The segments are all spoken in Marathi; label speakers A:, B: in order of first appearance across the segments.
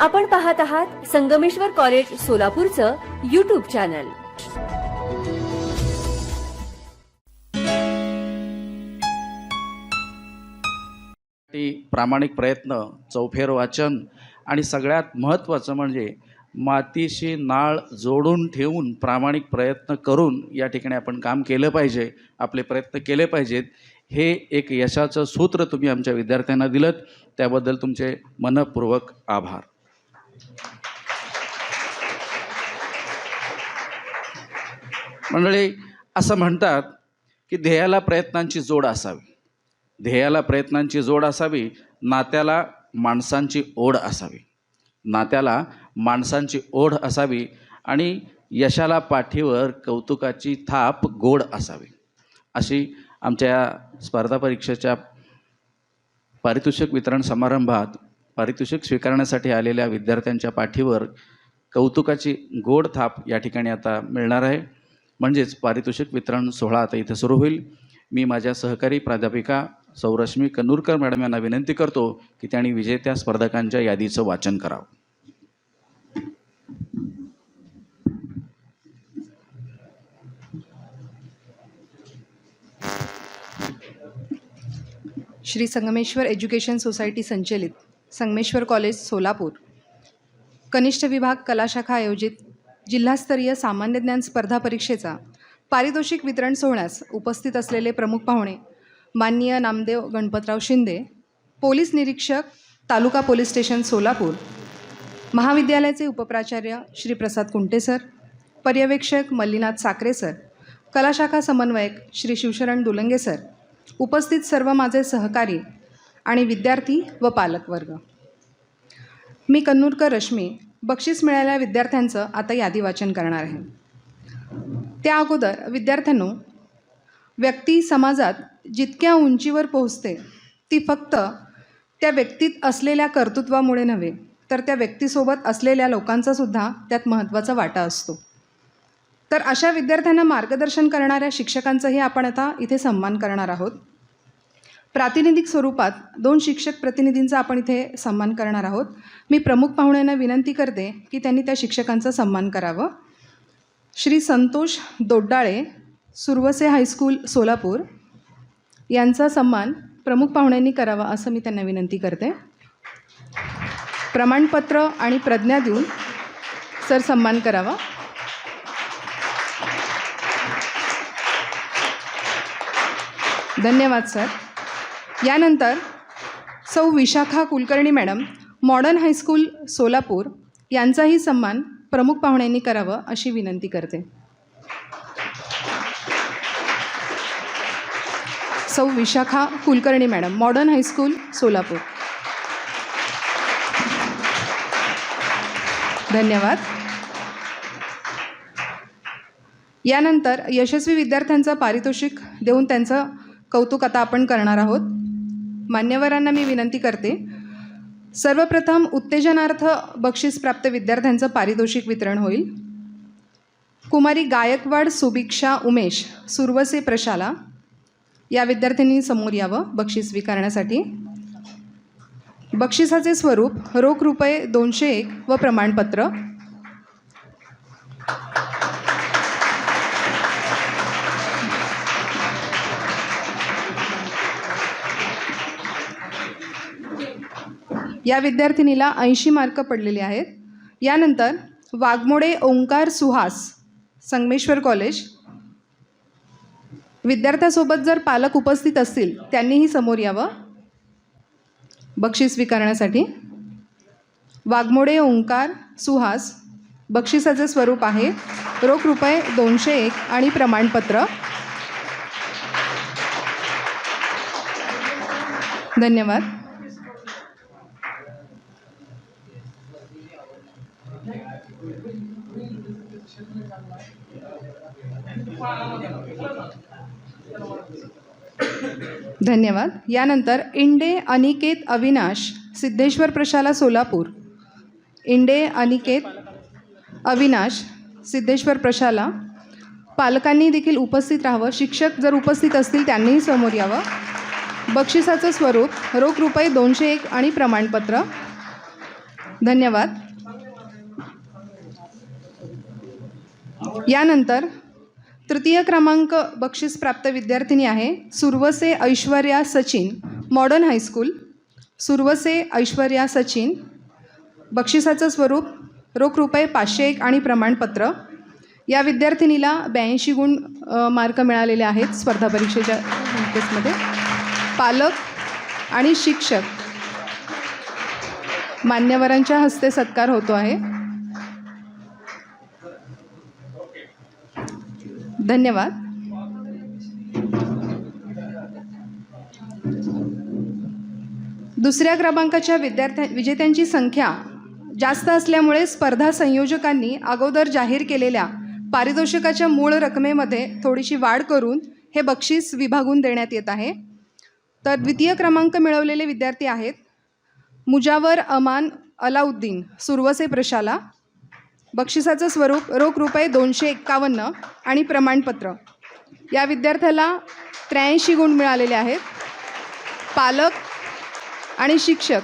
A: आपण पाहत आहात संगमेश्वर कॉलेज सोलापूरचं युट्यूब चॅनल
B: प्रामाणिक प्रयत्न चौफेर वाचन आणि सगळ्यात महत्त्वाचं म्हणजे मातीशी नाळ जोडून ठेवून प्रामाणिक प्रयत्न करून या ठिकाणी आपण काम केलं पाहिजे आपले प्रयत्न केले पाहिजेत. हे एक यशाचं सूत्र तुम्ही आमच्या विद्यार्थ्यांना दिलं त्याबद्दल तुमचे मनपूर्वक आभार. मंडळी असं म्हणतात की ध्येयाला प्रयत्नांची जोड असावी. ध्येयाला प्रयत्नांची जोड असावी नात्याला माणसांची ओढ असावी. नात्याला माणसांची ओढ असावी आणि यशाला पाठीवर कौतुकाची थाप गोड असावी. अशी आमच्या स्पर्धा परीक्षेच्या पारितोषिक वितरण समारंभात पारितोषिक स्वीकारण्यासाठी आलेल्या विद्यार्थ्यांच्या पाठीवर कौतुकाची गोड थाप या ठिकाणी आता मिळणार आहे. म्हणजेच पारितोषिक वितरण सोहळा आता इथे सुरू होईल. मी माझ्या सहकारी प्राध्यापिका सौरश्मी कनूरकर मॅडम यांना विनंती करतो की त्यांनी विजेत्या स्पर्धकांच्या यादीचं वाचन करावं.
C: श्री संगमेश्वर एज्युकेशन सोसायटी संचलित. संगमेश्वर कॉलेज सोलापूर. कनिष्ठ विभाग कलाशाखा आयोजित जिल्हास्तरीय सामान्य ज्ञान स्पर्धा परीक्षेचा पारितोषिक वितरण सोहळ्यास उपस्थित असलेले प्रमुख पाहुणे माननीय नामदेव गणपतराव शिंदे पोलीस निरीक्षक तालुका पोलीस स्टेशन सोलापूर. महाविद्यालयाचे उपप्राचार्य श्री प्रसाद कुंटे सर पर्यवेक्षक मल्लीनाथ साकरे सर कलाशाखा समन्वयक श्री शिवशरण दुलंगे सर. उपस्थित सर्व माझे सहकारी आणि विद्यार्थी व पालकवर्ग. मी कन्नूरकर रश्मी बक्षीस मिळालेल्या विद्यार्थ्यांचं आता यादी वाचन करणार आहे. त्या अगोदर विद्यार्थ्यांनो व्यक्ती समाजात जितक्या उंचीवर पोहोचते ती फक्त त्या व्यक्तीत असलेल्या कर्तृत्वामुळे नव्हे तर त्या व्यक्तीसोबत असलेल्या लोकांचा सुद्धा त्यात महत्त्वाचा वाटा असतो. तर अशा विद्यार्थ्यांना मार्गदर्शन करणाऱ्या शिक्षकांचाही आपण आता इथे सन्मान करणार आहोत. प्रातिनिधिक स्वरूपात दोन शिक्षक प्रतिनिधींचा आपण इथे सन्मान करणार आहोत. मी प्रमुख पाहुण्यांना विनंती करते की त्यांनी त्या शिक्षकांचा सन्मान करावं. श्री संतोष दोड्डाळे सुरवसे हायस्कूल सोलापूर यांचा सन्मान प्रमुख पाहुण्यांनी करावा असं मी त्यांना विनंती करते. प्रमाणपत्र आणि प्रज्ञा देऊन सर सन्मान करावा. धन्यवाद सर. यानंतर सौ Vishakha Kulkarni madam modern high school Solapur यांचाही सन्मान प्रमुख पाहुण्यांनी करावं अशी विनंती करते. सौ Vishakha Kulkarni madam modern high school Solapur. धन्यवाद. यानंतर यशस्वी विद्यार्थ्यांचं पारितोषिक देऊन त्यांचं कौतुक आता आपण करणार आहोत. मान्यवरांना मी विनंती करते. सर्वप्रथम उत्तेजनार्थ बक्षीसप्राप्त विद्यार्थ्यांचं पारितोषिक वितरण होईल. कुमारी गायकवाड सुभिक्षा उमेश सुरवसे प्रशाला या विद्यार्थ्यांनी समोर यावं बक्षीस स्वीकारण्यासाठी. बक्षिसाचे स्वरूप रोख रुपये दोनशे एक व प्रमाणपत्र. या विद्यार्थिनीला ऐंशी मार्क पडलेले आहेत. यानंतर वाघमोडे ओंकार सुहास संगमेश्वर कॉलेज. विद्यार्थ्यासोबत जर पालक उपस्थित असतील त्यांनीही समोर यावं. बक्षीस स्वीकारण्यासाठी. वाघमोडे ओंकार सुहास बक्षिसाचे स्वरूप आहे. रोख रुपये दोनशे एक आणि प्रमाणपत्र. धन्यवाद. धन्यवाद. यानंतर इंडे अनिकेत अविनाश सिद्धेश्वर प्रशाला सोलापूर. इंडे अनिकेत अविनाश सिद्धेश्वर प्रशाला. पालकांनी देखील उपस्थित राहावं. शिक्षक जर उपस्थित असतील त्यांनीही समोर यावं. बक्षिसाचं स्वरूप रोख रुपये दोनशे एक आणि प्रमाणपत्र. धन्यवाद. यानंतर तृतीय क्रमांक बक्षीस प्राप्त विद्यार्थिनी आहे Suravase Aishwarya Sachin modern high school Suravase Aishwarya Sachin बक्षिसाचं स्वरूप रोख रुपये पाचशे एक आणि प्रमाणपत्र. या विद्यार्थिनीला ब्याऐंशी गुण मार्क मिळालेले आहेत स्पर्धा परीक्षेच्या केसमध्ये. पालक आणि शिक्षक मान्यवरांच्या हस्ते सत्कार होतो आहे. धन्यवाद. दुसऱ्या क्रमांकाच्या विद्यार्थ्या विजेत्यांची संख्या जास्त असल्यामुळे स्पर्धा संयोजकांनी अगोदर जाहीर केलेल्या पारितोषिकाच्या मूळ रकमेमध्ये थोडीशी वाढ करून हे बक्षीस विभागून देण्यात येत आहे. तर द्वितीय क्रमांक मिळवलेले विद्यार्थी आहेत मुजावर अमान अलाउद्दीन सुरवसे प्रशाला बक्षिसाचं स्वरूप रोख रुपये दोनशे एक्कावन्न आणि प्रमाणपत्र. या विद्यार्थ्याला त्र्याऐंशी गुण मिळालेले आहेत. पालक आणि शिक्षक.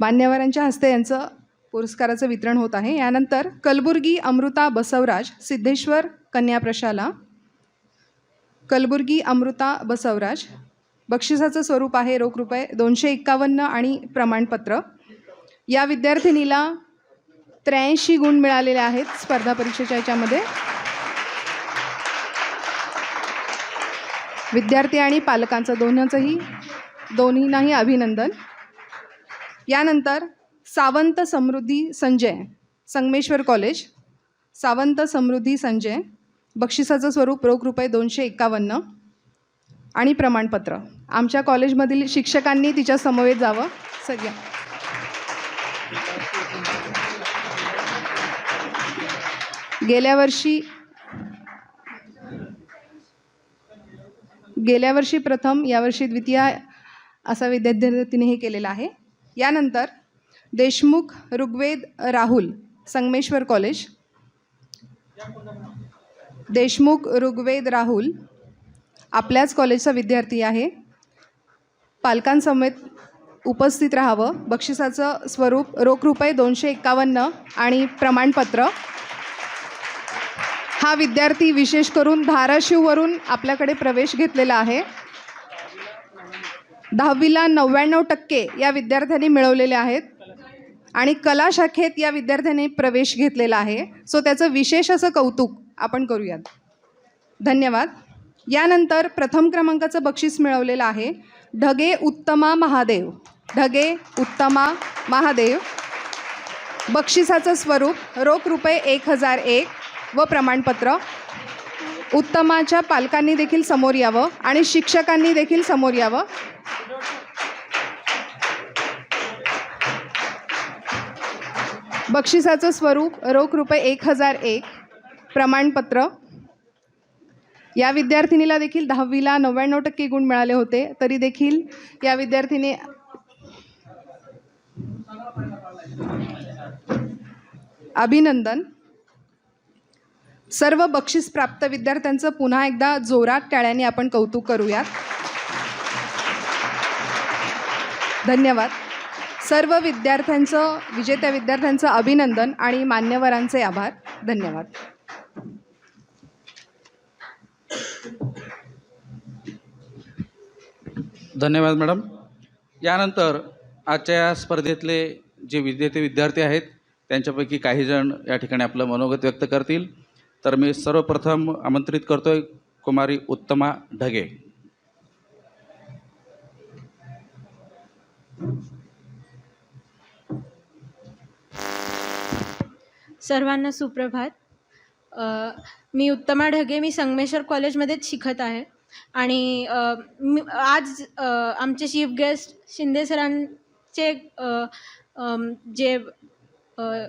C: मान्यवरांच्या हस्ते यांचं पुरस्काराचं वितरण होत आहे. यानंतर कलबुर्गी अमृता बसवराज सिद्धेश्वर कन्या प्रशाला कलबुर्गी अमृता बसवराज बक्षिसाचं स्वरूप आहे रोख रुपये दोनशे एक्कावन्न आणि प्रमाणपत्र. या विद्यार्थिनीला त्र्याऐंशी गुण मिळालेले आहेत स्पर्धा परीक्षेच्या याच्यामध्ये. विद्यार्थी आणि पालकांचं दोन्हीचंही दोन्हींनाही अभिनंदन. यानंतर सावंत समृद्धी संजय संगमेश्वर कॉलेज सावंत समृद्धी संजय बक्षिसाचं स्वरूप रोख रुपये दोनशे एक्कावन्न आणि प्रमाणपत्र. आमच्या कॉलेजमधील शिक्षकांनी तिच्या समवेत जावं. सगळ्या. गेल्या वर्षी गेल्या वर्षी प्रथम यावर्षी द्वितीय असा विद्यार्थीने हे केलेलं आहे. यानंतर देशमुख ऋग्वेद राहुल संगमेश्वर कॉलेज. देशमुख ऋग्वेद राहुल आपल्याच कॉलेजचा विद्यार्थी आहे. पालकांसमेत उपस्थित राहावं. बक्षिसाचं स्वरूप रोख रुपये दोनशे एक्कावन्न आणि प्रमाणपत्र. हा विद्यार्थी विशेष करून धाराशिववरून आपल्याकडे प्रवेश घेतलेला आहे. दहावीला नव्याण्णव टक्के या विद्यार्थ्यांनी मिळवलेले आहेत. आणि कला शाखेत या विद्यार्थ्यांनी प्रवेश घेतलेला आहे. सो त्याचं विशेष असं कौतुक आपण करूयात. धन्यवाद. यानंतर प्रथम क्रमांकाचं बक्षीस मिळवलेलं आहे. ढगे उत्तमा महादेव. ढगे उत्तमा महादेव. बक्षिसाचं स्वरूप रोख रुपये एक हजार एक व प्रमाणपत्र. उत्तमाच्या पालकांनी देखील समोर यावं आणि शिक्षकांनी देखील समोर यावं. बक्षिसाचं स्वरूप रोख रुपये एक हजार एक प्रमाणपत्र. या विद्यार्थिनीला देखील दहावीला नव्याण्णव टक्के गुण मिळाले होते तरी देखील या विद्यार्थिनी अभिनंदन. सर्व बक्षीस प्राप्त विद्यार्थ्यांचं पुन्हा एकदा जोरात टाळ्याने आपण कौतुक करूयात. धन्यवाद. सर्व विद्यार्थ्यांचं विजेत्या विद्यार्थ्यांचं अभिनंदन आणि मान्यवरांचे आभार. धन्यवाद.
B: धन्यवाद मॅडम. यानंतर आजच्या या स्पर्धेतले जे विजेते विद्यार्थी आहेत त्यांच्यापैकी काही जण या ठिकाणी आपलं मनोगत व्यक्त करतील. तर मी सर्वप्रथम आमंत्रित करतोय कुमारी उत्तमा ढगे.
D: सर्वांना सुप्रभात. मी उत्तमा ढगे मी संगमेश्वर कॉलेजमध्येच शिकत आहे. आणि मी आज आमचे चीफ गेस्ट शिंदे सरांचे जे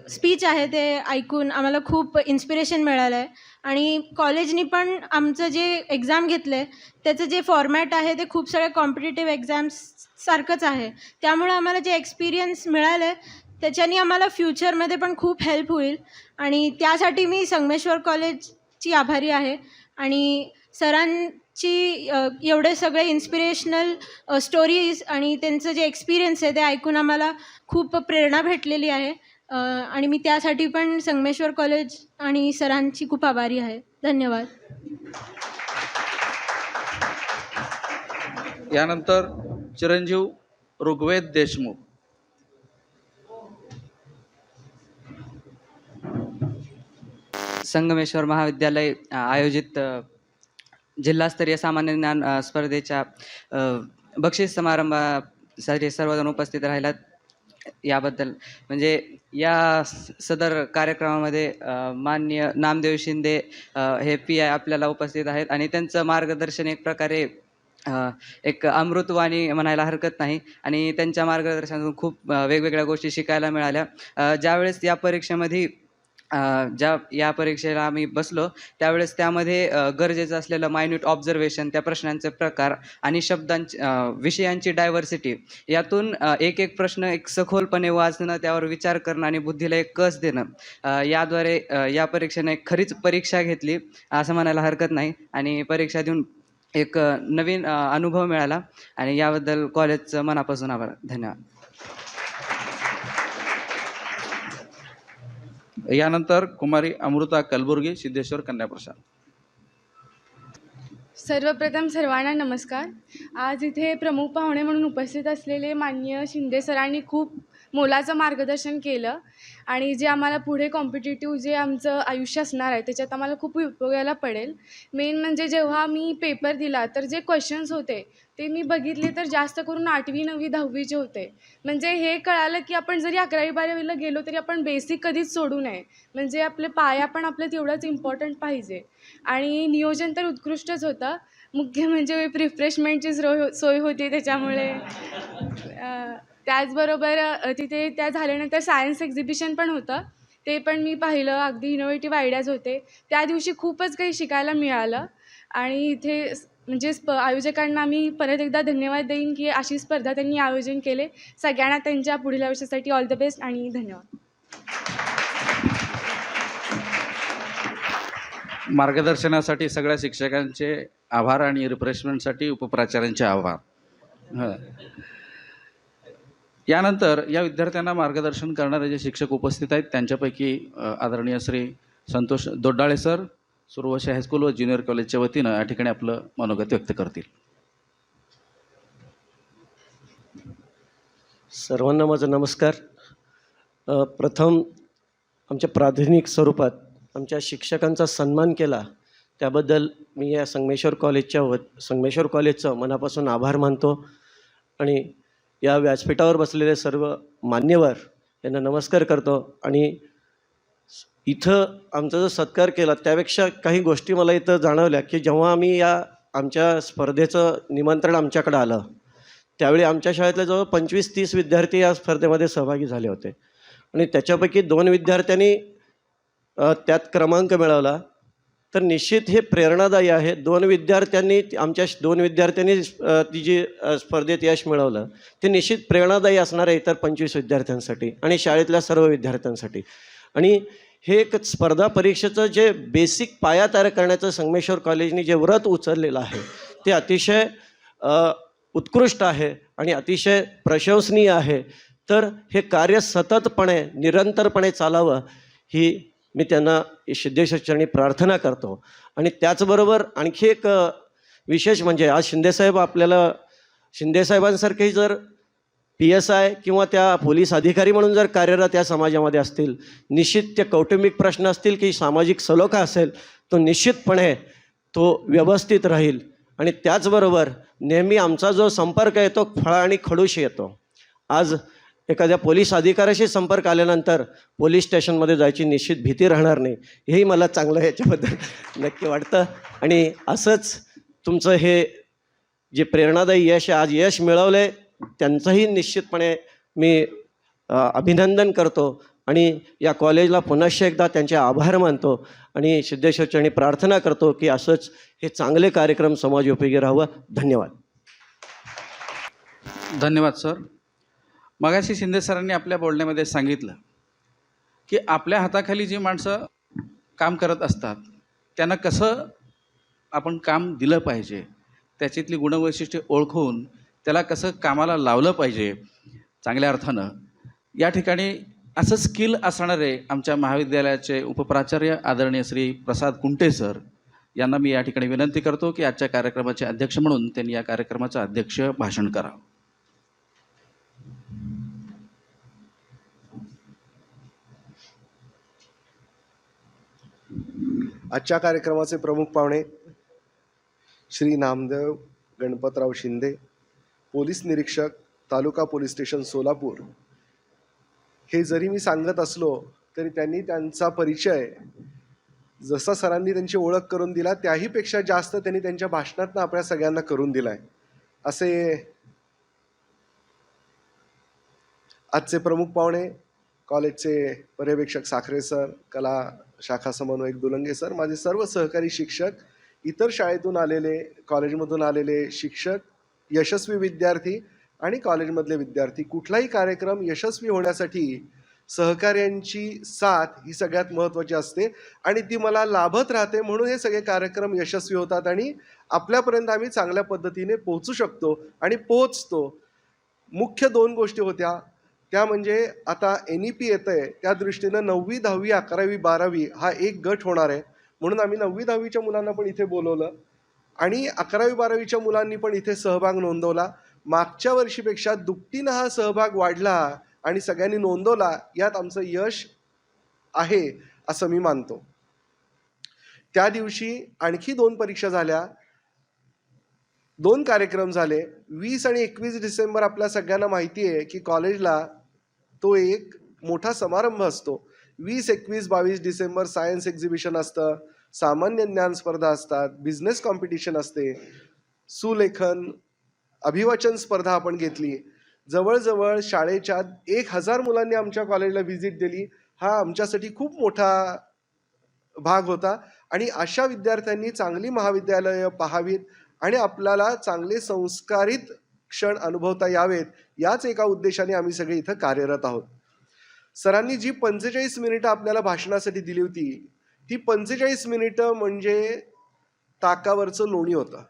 D: स्पीच आहे ते ऐकून आम्हाला खूप इन्स्पिरेशन मिळालं आहे आणि कॉलेजनी पण आमचं जे एक्झाम घेतलं आहे त्याचं जे फॉर्मॅट आहे ते खूप सगळ्या कॉम्पिटेटिव्ह एक्झाम्स सारखंच आहे. त्यामुळं आम्हाला जे एक्सपिरियन्स मिळालं आहे त्याच्याने आम्हाला फ्युचरमध्ये पण खूप हेल्प होईल. आणि त्यासाठी मी संगमेश्वर कॉलेजची आभारी आहे. आणि सरांची एवढे सगळे इन्स्पिरेशनल स्टोरीज आणि त्यांचं जे एक्सपिरियन्स आहे ते ऐकून आम्हाला खूप प्रेरणा भेटलेली आहे. आणि मी त्यासाठी पण संगमेश्वर कॉलेज आणि सरांची खूप आभारी आहे. धन्यवाद.
B: यानंतर चिरंजीव ऋग्वेद देशमुख.
E: संगमेश्वर महाविद्यालय आयोजित जिल्हास्तरीय सामान्य ज्ञान स्पर्धेच्या बक्षीस समारंभासाठी सर्वजण उपस्थित राहिलात. याबद्दल म्हणजे या सदर कार्यक्रमामध्ये मान्य माननीय नामदेव शिंदे हे पी आय आपल्याला उपस्थित आहेत आणि त्यांचं मार्गदर्शन एक प्रकारे एक अमृतवाणी म्हणायला हरकत नाही आणि त्यांच्या मार्गदर्शनातून खूप वेगवेगळ्या गोष्टी शिकायला मिळाल्या. ज्यावेळेस या परीक्षेमध्ये ज्या या परीक्षेला आम्ही बसलो त्यावेळेस त्यामध्ये गरजेचं असलेलं मायन्यूट ऑब्झर्वेशन त्या प्रश्नांचे प्रकार आणि शब्दांची विषयांची डायव्हर्सिटी यातून एक एक प्रश्न एक सखोलपणे वाचणं त्यावर विचार करणं आणि बुद्धीला एक कस देणं याद्वारे या परीक्षेने खरीच परीक्षा घेतली असं म्हणायला हरकत नाही आणि परीक्षा देऊन एक नवीन अनुभव मिळाला आणि याबद्दल कॉलेजचं मनापासून आभार. धन्यवाद.
B: यानंतर कुमारी अमृता कलबुर्गी सिद्धेश्वर कन्याप्रसाद.
F: सर्वप्रथम सर्वांना नमस्कार. आज इथे प्रमुख पाहुणे म्हणून उपस्थित असलेले माननीय शिंदे सरांनी खूप मोलाचं मार्गदर्शन केलं. आणि जे आम्हाला पुढे कॉम्पिटेटिव्ह जे आमचं आयुष्य असणार आहे त्याच्यात आम्हाला खूप उपयोगाला पडेल. मेन म्हणजे जेव्हा मी पेपर दिला तर जे क्वेश्चन्स होते ते मी बघितले तर जास्त करून आठवी नववी दहावीचे होते. म्हणजे हे कळालं की आपण जरी अकरावी बारावीला गेलो तरी आपण बेसिक कधीच सोडू नये. म्हणजे आपले पाया पण आपलं तेवढंच इम्पॉर्टंट पाहिजे. आणि नियोजन तर उत्कृष्टच होतं. मुख्य म्हणजे रिफ्रेशमेंटची सोय सोय होती त्याच्यामुळे. त्याचबरोबर तिथे त्या झाल्यानंतर सायन्स एक्झिबिशन पण होतं. ते पण मी पाहिलं अगदी इनोव्हेटिव्ह आयडियाज होते. त्या दिवशी खूपच काही शिकायला मिळालं. आणि इथे म्हणजे स्प आयोजकांना मी परत एकदा धन्यवाद देईन की अशी स्पर्धा त्यांनी आयोजन केले. सगळ्यांना त्यांच्या पुढील आयुष्यासाठी ऑल द बेस्ट आणि धन्यवाद.
B: मार्गदर्शनासाठी सगळ्या शिक्षकांचे आभार आणि रिफ्रेशमेंटसाठी उपप्राचार्यांचे आभार. हां. यानंतर या विद्यार्थ्यांना मार्गदर्शन करणारे जे शिक्षक उपस्थित आहेत त्यांच्यापैकी आदरणीय Shri Santosh Doddale sir Suravashi high school व ज्युनियर कॉलेजच्या वतीनं या ठिकाणी आपलं मनोगत व्यक्त करतील.
G: सर्वांना माझा नमस्कार. प्रथम आमच्या प्रातिनिधिक स्वरूपात आमच्या शिक्षकांचा सन्मान केला. त्याबद्दल मी या संगमेश्वर कॉलेजच्या व संगमेश्वर कॉलेजचं मनापासून आभार मानतो. आणि या व्यासपीठावर बसलेले सर्व मान्यवर यांना नमस्कार करतो. आणि इथं आमचा जो सत्कार केला त्यापेक्षा काही गोष्टी मला इथं जाणवल्या की जेव्हा आम्ही या आमच्या स्पर्धेचं निमंत्रण आमच्याकडं आलं त्यावेळी आमच्या शाळेतले जवळ पंचवीस तीस विद्यार्थी या स्पर्धेमध्ये सहभागी झाले होते. आणि त्याच्यापैकी दोन विद्यार्थ्यांनी त्यात क्रमांक मिळवला. तर निश्चित हे प्रेरणादायी आहे. दोन विद्यार्थ्यांनी आमच्या दोन विद्यार्थ्यांनी ती जी स्पर्धेत यश मिळवलं ते निश्चित प्रेरणादायी असणार आहे इतर पंचवीस विद्यार्थ्यांसाठी आणि शाळेतल्या सर्व विद्यार्थ्यांसाठी. आणि हे एक स्पर्धा परीक्षेचं जे बेसिक पाया तयार करण्याचं संगमेश्वर कॉलेजने जे व्रत उचललेलं आहे ते अतिशय उत्कृष्ट आहे आणि अतिशय प्रशंसनीय आहे. तर हे कार्य सततपणे निरंतरपणे चालावं ही मी त्यांना सिद्धेश्वरचरणी प्रार्थना करतो. आणि त्याचबरोबर आणखी एक विशेष म्हणजे आज शिंदेसाहेब आपल्याला शिंदेसाहेबांसारखेही जर पी एस आय किंवा त्या पोलीस अधिकारी म्हणून जर कार्यरत या समाजामध्ये असतील निश्चित ते कौटुंबिक प्रश्न असतील की सामाजिक सलोखा असेल तो निश्चितपणे तो व्यवस्थित राहील. आणि त्याचबरोबर नेहमी आमचा जो संपर्क आहे तो फळा आणि खडूशी येतो. आज एखाद्या पोलीस अधिकाऱ्याशी संपर्क आल्यानंतर पोलीस स्टेशनमध्ये जायची निश्चित भीती राहणार नाही. हेही मला चांगलं याच्याबद्दल नक्की वाटतं. आणि असंच तुमचं हे जे प्रेरणादायी यश आज यश मिळवलं आहे त्यांचंही निश्चितपणे मी अभिनंदन करतो. आणि या कॉलेजला पुनश्च एकदा त्यांचे आभार मानतो. आणि सिद्धेश्वरचरणी प्रार्थना करतो की असंच हे चांगले कार्यक्रम समाज उपयोगी राहावं. धन्यवाद.
B: धन्यवाद सर. मगाशी शिंदे सरांनी आपल्या बोलण्यामध्ये सांगितलं की आपल्या हाताखाली जी माणसं काम करत असतात त्यांना कसं आपण काम दिलं पाहिजे त्याच्यातली गुणवैशिष्ट्ये ओळखून त्याला कसं कामाला लावलं पाहिजे चांगल्या अर्थानं या ठिकाणी असं स्किल असणारे आमच्या महाविद्यालयाचे उपप्राचार्य आदरणीय श्री प्रसाद कुंटे सर यांना मी या ठिकाणी विनंती करतो की आजच्या कार्यक्रमाचे अध्यक्ष म्हणून त्यांनी या कार्यक्रमाचं अध्यक्ष भाषण करावं.
H: आजच्या कार्यक्रमाचे प्रमुख पाहुणे श्री नामदेव गणपतराव शिंदे पोलीस निरीक्षक तालुका पोलीस स्टेशन सोलापूर. हे जरी मी सांगत असलो तरी त्यांनी त्यांचा परिचय जसा सरांनी त्यांची ओळख करून दिला त्याहीपेक्षा जास्त त्यांनी त्यांच्या भाषणातनं आपल्या सगळ्यांना करून दिलाय. असे आजचे प्रमुख पाहुणे कॉलेजचे पर्यवेक्षक साखरे सर कला शाखा समन्वयक दुलंगे सर माझे सर्व सहकारी शिक्षक इतर शाळेतून आलेले कॉलेजमधून आलेले शिक्षक यशस्वी विद्यार्थी आणि कॉलेजमधले विद्यार्थी कुठलाही कार्यक्रम यशस्वी होण्यासाठी सहकार्यांची साथ ही सगळ्यात महत्त्वाची असते आणि ती मला लाभत राहते म्हणून हे सगळे कार्यक्रम यशस्वी होतात आणि आपल्यापर्यंत आम्ही चांगल्या पद्धतीने पोहोचू शकतो आणि पोहोचतो. मुख्य दोन गोष्टी होत्या. त्या म्हणजे आता एन ई पी येतं आहे त्या दृष्टीनं नववी दहावी अकरावी बारावी हा एक गट होणार आहे. म्हणून आम्ही नववी दहावीच्या मुलांना पण इथे बोलवलं आणि अकरावी बारावीच्या मुलांनी पण इथे सहभाग नोंदवला. मागच्या वर्षीपेक्षा दुपटीनं हा सहभाग वाढला आणि सगळ्यांनी नोंदवला यात आमचं यश आहे असं मी मानतो. त्या दिवशी आणखी दोन परीक्षा झाल्या. दोन कार्यक्रम झाले. वीस आणि एकवीस डिसेंबर आपल्या सगळ्यांना माहिती आहे की कॉलेजला तो एक मोठा समारंभ असतो. वीस एकवीस बावीस डिसेंबर सायन्स एक्झिबिशन असतं सामान्य ज्ञान स्पर्धा असतात बिझनेस कॉम्पिटिशन असते सुलेखन अभिवाचन स्पर्धा आपण घेतली. जवळजवळ शाळेच्या एक हजार मुलांनी आमच्या कॉलेजला व्हिजिट दिली. हा आमच्यासाठी खूप मोठा भाग होता आणि अशा विद्यार्थ्यांनी चांगली महाविद्यालयं पाहावीत आणि आपल्याला चांगले संस्कारित क्षण अनुभवता यावेत याच एका उद्देशाने आम्ही सगळे इथं कार्यरत आहोत. सरांनी जी पंचेचाळीस मिनिटं आपल्याला भाषणासाठी दिली होती ती पंचेचाळीस मिनिटं म्हणजे ताकावरचं लोणी होतं.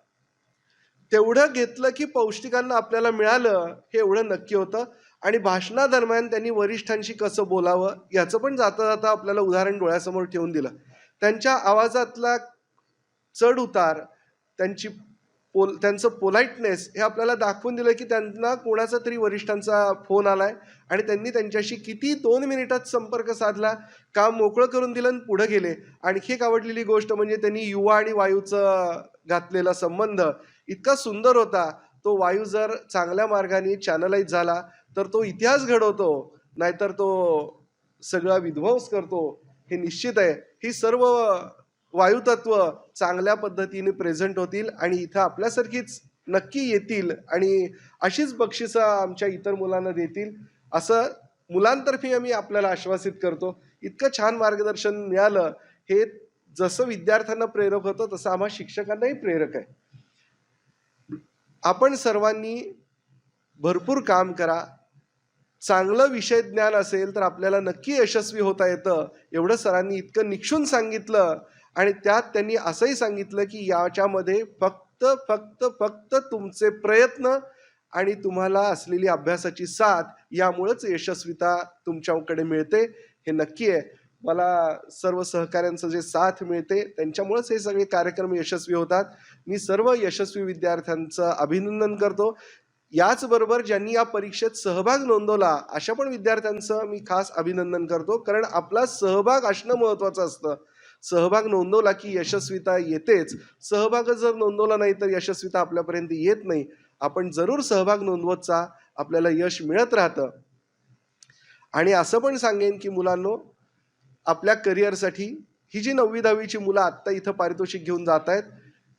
H: तेवढं घेतलं की पौष्टिकांना आपल्याला मिळालं हे एवढं नक्की होतं. आणि भाषणादरम्यान त्यांनी वरिष्ठांशी कसं बोलावं याचं पण जाता जाता आपल्याला उदाहरण डोळ्यासमोर ठेवून दिलं. त्यांच्या आवाजातला चढ उतार त्यांची पोल त्यांचं पोलाईटनेस हे आपल्याला दाखवून दिलं की त्यांना कोणाचा तरी वरिष्ठांचा फोन आला आहे आणि त्यांनी त्यांच्याशी किती दोन मिनिटात संपर्क साधला काम मोकळं करून दिलं आणि पुढं गेले. आणखी एक आवडलेली गोष्ट म्हणजे त्यांनी युवा आणि वायूचं घातलेला संबंध इतका सुंदर होता. तो वायू जर चांगल्या मार्गाने चॅनलाइज झाला तर तो इतिहास घडवतो नाहीतर तो सगळा विध्वंस करतो हे निश्चित आहे. ही सर्व वायुतत्व चांगल्या पद्धतीने प्रेझेंट होतील आणि इथं आपल्यासारखीच नक्की येतील आणि अशीच बक्षिसं आमच्या इतर मुलांना देतील असं मुलांतर्फे आम्ही आपल्याला आश्वासित करतो. इतकं छान मार्गदर्शन मिळालं. हे जसं विद्यार्थ्यांना प्रेरक होतं तसं आम्हा शिक्षकांनाही प्रेरक आहे. आपण सर्वांनी भरपूर काम करा. चांगलं विषय ज्ञान असेल तर आपल्याला नक्की यशस्वी होता येतं. एवढं सरांनी इतकं निक्षून सांगितलं. आणि त्यात त्यांनी असंही सांगितलं की याच्यामध्ये फक्त फक्त फक्त तुमचे प्रयत्न आणि तुम्हाला असलेली अभ्यासाची साथ यामुळेच यशस्विता तुमच्याकडे मिळते हे नक्की आहे. मला सर्व सहकाऱ्यांचं जे साथ मिळते त्यांच्यामुळेच हे सगळे कार्यक्रम यशस्वी होतात. मी सर्व यशस्वी विद्यार्थ्यांचं अभिनंदन करतो. याचबरोबर ज्यांनी या परीक्षेत सहभाग नोंदवला अशा पण विद्यार्थ्यांचं मी खास अभिनंदन करतो कारण आपला सहभाग असणं महत्त्वाचं असतं. सहभाग नोंदवला की यशस्विता येतेच. सहभाग जर नोंदवला नाही तर यशस्विता आपल्यापर्यंत येत नाही. आपण जरूर सहभाग नोंदवतचा आपल्याला यश मिळत राहतं. आणि असं पण सांगेन की मुलांनो आपल्या करिअरसाठी ही जी नववी दहावीची मुलं आत्ता इथं पारितोषिक घेऊन जात आहेत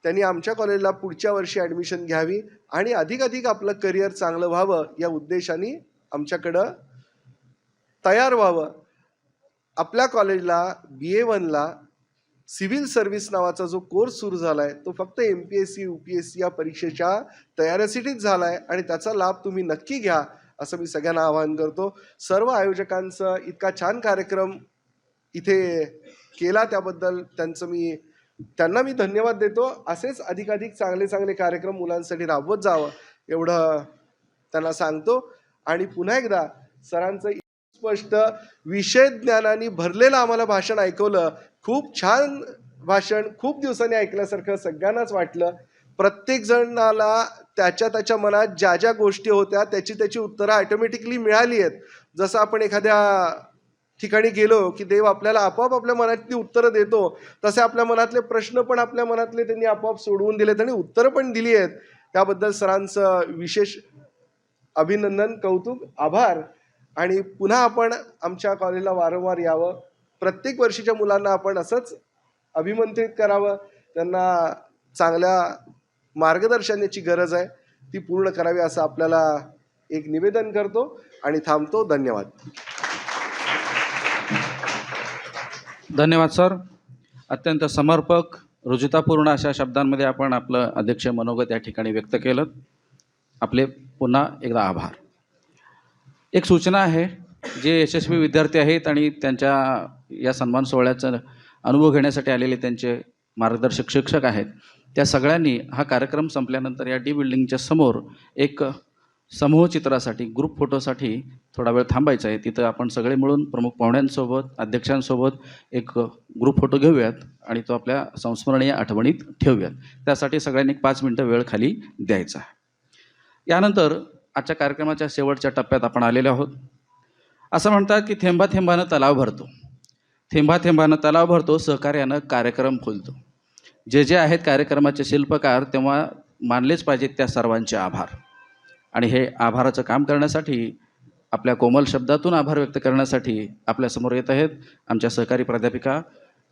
H: त्यांनी आमच्या कॉलेजला पुढच्या वर्षी ॲडमिशन घ्यावी आणि अधिकाधिक आपलं करिअर चांगलं व्हावं या उद्देशाने आमच्याकडं तयार व्हावं. आपल्या कॉलेजला बी ए वनला सिव्हिल सर्व्हिस नावाचा जो कोर्स सुरू झाला आहे तो फक्त M P S C U P S C या परीक्षेच्या तयारीसाठीच झाला आहे आणि त्याचा लाभ तुम्ही नक्की घ्या असं मी सगळ्यांना आवाहन करतो. सर्व आयोजकांचं इतका छान कार्यक्रम इथे केला त्याबद्दल त्यांचं मी त्यांना मी धन्यवाद देतो. असेच अधिकाधिक चांगले चांगले कार्यक्रम मुलांसाठी राबवत जावं एवढं त्यांना सांगतो. आणि पुन्हा एकदा सरांचं स्पष्ट विषय ज्ञानाने भरलेलं आम्हाला भाषण ऐकवलं. खूप छान भाषण खूप दिवसांनी ऐकल्यासारखं सगळ्यांनाच वाटलं. प्रत्येक जणाला त्याच्या त्याच्या मनात ज्या ज्या गोष्टी होत्या त्याची त्याची उत्तरं ऑटोमॅटिकली मिळाली आहेत. जसं आपण एखाद्या ठिकाणी गेलो की देव आपल्याला आपोआप आपल्या मनातली उत्तरं देतो तसे आपल्या मनातले प्रश्न पण आपल्या मनातले त्यांनी आपोआप सोडवून दिलेत आणि उत्तरं पण दिली आहेत. त्याबद्दल सरांचं विशेष अभिनंदन कौतुक आभार. आणि पुन्हा आपण आमच्या कॉलेजला वारंवार यावं. प्रत्येक वर्षीच्या मुलांना आपण असंच अभिमंत्रित करावं. त्यांना चांगल्या मार्गदर्शनाची गरज आहे. ती पूर्ण करावी असं आपल्याला एक निवेदन करतो आणि थांबतो. धन्यवाद.
B: धन्यवाद सर. अत्यंत समर्पक रुजुतापूर्ण अशा शब्दांमध्ये आपण आपलं अध्यक्ष मनोगत या ठिकाणी व्यक्त केलं. आपले पुन्हा एकदा आभार. एक सूचना आहे जे यशस्वी विद्यार्थी आहेत आणि त्यांच्या या सन्मान सोहळ्याचा अनुभव घेण्यासाठी आलेले त्यांचे मार्गदर्शक शिक्षक आहेत. त्या सगळ्यांनी हा कार्यक्रम संपल्यानंतर या डी बिल्डिंगच्या समोर एक समूह चित्रासाठी ग्रुप फोटोसाठी थोडा वेळ थांबायचा आहे. तिथं आपण सगळे मिळून प्रमुख पाहुण्यांसोबत अध्यक्षांसोबत एक ग्रुप फोटो घेऊयात आणि तो आपल्या संस्मरणीय आठवणीत ठेवूयात. त्यासाठी सगळ्यांनी एक पाच मिनटं वेळ खाली द्यायचा आहे. यानंतर आजच्या कार्यक्रमाच्या शेवटच्या टप्प्यात आपण आलेलो आहोत. असं म्हणतात की थेंबा थेंबानं तलाव भरतो. थेंबा थेंबानं तलाव भरतो सहकार्यानं कार्यक्रम फुलतो जे जे आहेत कार्यक्रमाचे शिल्पकार तेव्हा मानलेच पाहिजेत त्या सर्वांचे आभार. आणि हे आभाराचं काम करण्यासाठी आपल्या कोमल शब्दातून आभार व्यक्त करण्यासाठी आपल्यासमोर येत आहेत आमच्या सहकारी प्राध्यापिका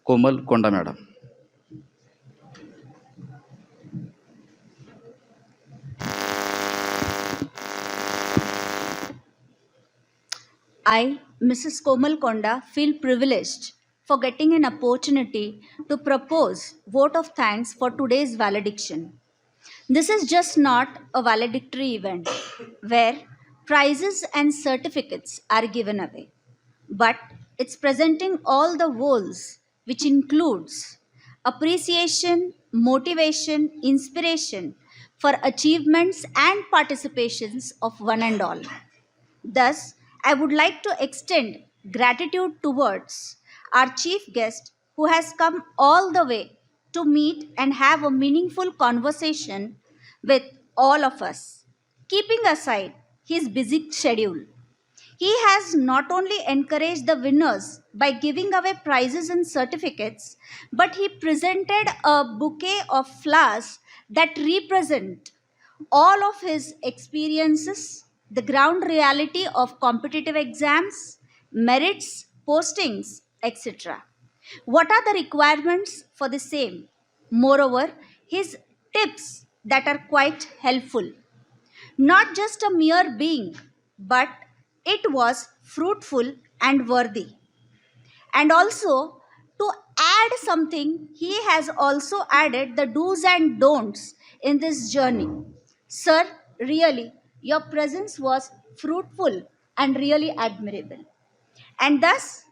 B: Komal Konda madam.
I: I, Mrs. Komal Konda, feel privileged for getting an opportunity to propose vote of thanks for today's valediction. This is just not a valedictory event where prizes and certificates are given away, but it's presenting all the roles which includes appreciation, motivation, inspiration for achievements and participations of one and all. Thus, I would like to extend gratitude towards our chief guest who has come all the way to meet and have a meaningful conversation with all of us, keeping aside his busy schedule. He has not only encouraged the winners by giving away prizes and certificates, but he presented a bouquet of flowers that represent all of his experiences, the ground reality of competitive exams, merits, postings, etc. What are the requirements for the same? Moreover, his tips that are quite helpful. Not just a mere being, but it was fruitful and worthy. And also, to add something, he has also added the do's and don'ts in this journey. Sir, really, your presence was fruitful and really admirable. And thus,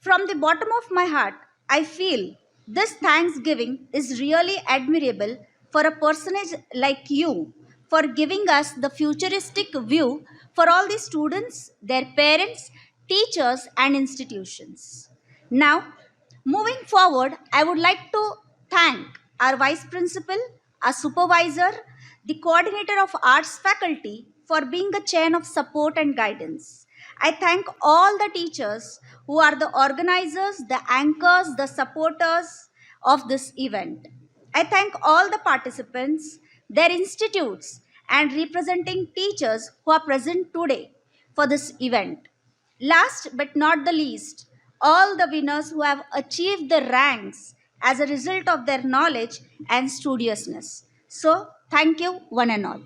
I: from the bottom of my heart, I feel this Thanksgiving is really admirable for a personage like you for giving us the futuristic view for all the students, their parents, teachers, and institutions. Now, moving forward, I would like to thank our vice principal, our supervisor, the coordinator of arts faculty for being a chain of support and guidance. I thank all the teachers who are the organizers, the anchors, the supporters of this event. I thank all the participants, their institutes, and representing teachers who are present today for this event. Last but not the least, all the winners who have achieved the ranks as a result of their knowledge and studiousness. So, thank you one and all